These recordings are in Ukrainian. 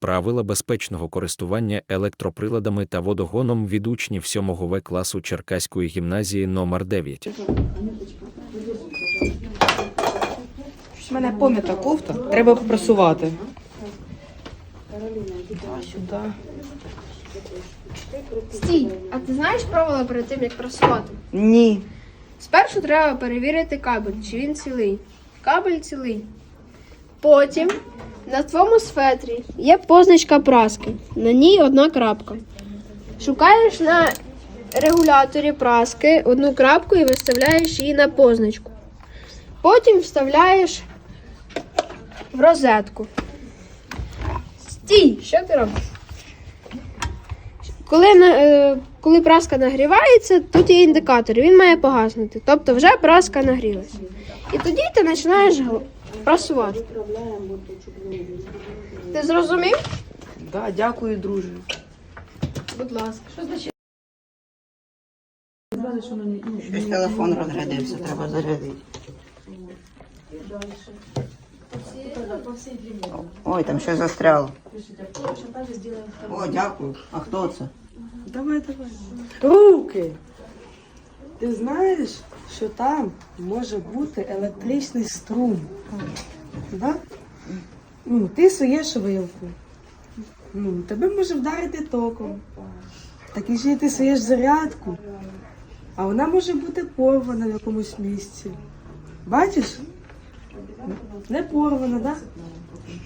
Правила безпечного користування електроприладами та водогоном від учнів 7 В класу Черкаської гімназії номер 9 У мене пом'ята кофта, треба попрасувати. Сюди. Стій, а ти знаєш правила перед тим, як прасувати? Ні. Спершу треба перевірити кабель, чи він цілий. Кабель цілий. Потім на твоєму светрі є позначка праски. На ній одна крапка. Шукаєш на регуляторі праски одну крапку і виставляєш її на позначку. Потім вставляєш в розетку. Стій! Що ти робиш? Коли, е, коли праска нагрівається, тут є індикатор, він має погаснути. Тобто вже праска нагрілася. І тоді ти починаєш прасувати. Ти зрозумів? Да, дякую, друже. Будь ласка. Що значить? Щось телефон розрядився, треба зарядити. Ой, там щось застряло. О, дякую. А хто це? Давай, давай. Руки. Ти знаєш, що там може бути електричний струм. Да? Ну, ти суєш вилку. Ну, тебе може вдарити током. Так і ще ти суєш зарядку. А вона може бути порвана в якомусь місці. Бачиш? Не порвана, так?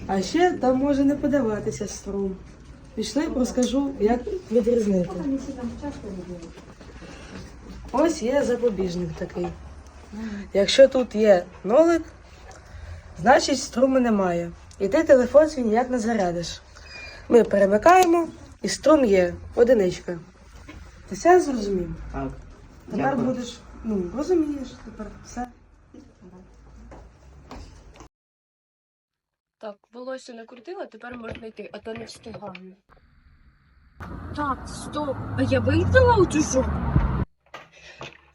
А ще там може не подаватися струм. Пішли, розкажу, як відрізнити. Ось є запобіжник такий. Якщо тут є нолик, значить струму немає. І ти телефон свій ніяк не зарядиш. Ми перемикаємо, і струм є, одиничка. Ти все зрозумів? Так. Тепер Дякую. будеш, ну, розумієш, тепер все. Так, волосся накрутила, тепер можна йти, а то не встигаю. Так, стоп. А я вимкнула утюжок?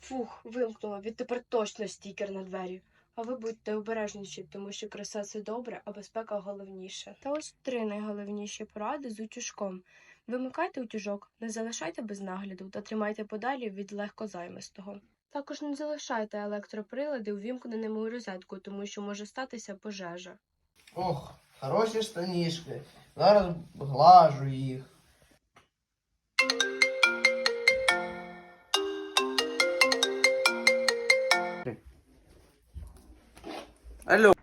Фух, вимкнула. Відтепер точно стікер на двері. А ви будьте обережніші, тому що краса це добре, а безпека головніше. Та ось три найголовніші поради з утюжком. Вимикайте утюжок, не залишайте без нагляду та тримайте подалі від легкозаймистого. Також не залишайте електроприлади увімкненими у розетку, тому що може статися пожежа. Ох, хороші штанішки. Зараз глажу їх. Алло.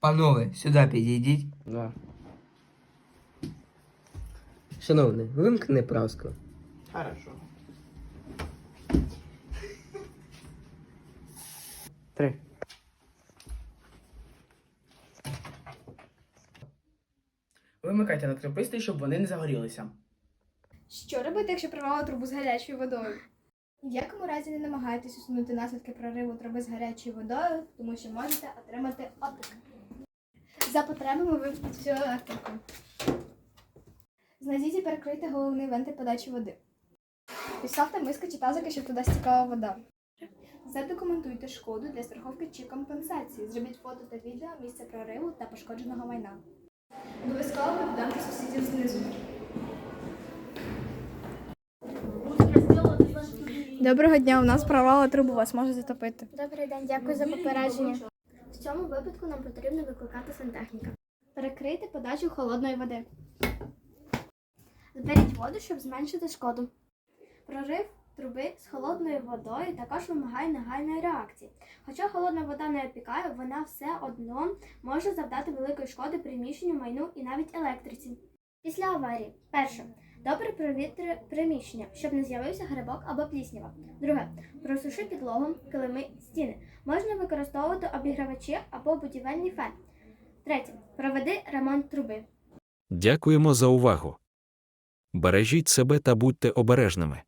Панове, сюди підійдіть. Да. Шановний, вимкни праску. Хорошо. Три. Вимикайте електропристрій, щоб вони не загорілися. Що робити, якщо прорвало трубу з гарячою водою? В якому разі не намагайтесь усунути наслідки прориву труби з гарячою водою, тому що можете отримати опік. За потребами вимкніть всю електрику. Знайдіть і перекрийте головний вентиль подачі води. Підставте миски чи тазики, щоб туди стікала вода. Задокументуйте шкоду для страховки чи компенсації. Зробіть фото та відео місця прориву та пошкодженого майна. Обов'язково повідомте сусідів знизу. Доброго дня, у нас прорвало трубу, вас може затопити. Добрий день, дякую за попередження. В цьому випадку нам потрібно викликати сантехніка. Перекрийте подачу холодної води. Зберіть воду, щоб зменшити шкоду. Прорив труби з холодною водою також вимагає негайної реакції. Хоча холодна вода не опікає, вона все одно може завдати великої шкоди приміщенню, майну і навіть електриці. Після аварії. Перше. Добре провітри приміщення, щоб не з'явився грибок або пліснява. Друге. Просуши підлогу, килими, стіни. Можна використовувати обігрівачі або будівельний фен. Третє. Проведи ремонт труби. Дякуємо за увагу. Бережіть себе та будьте обережними.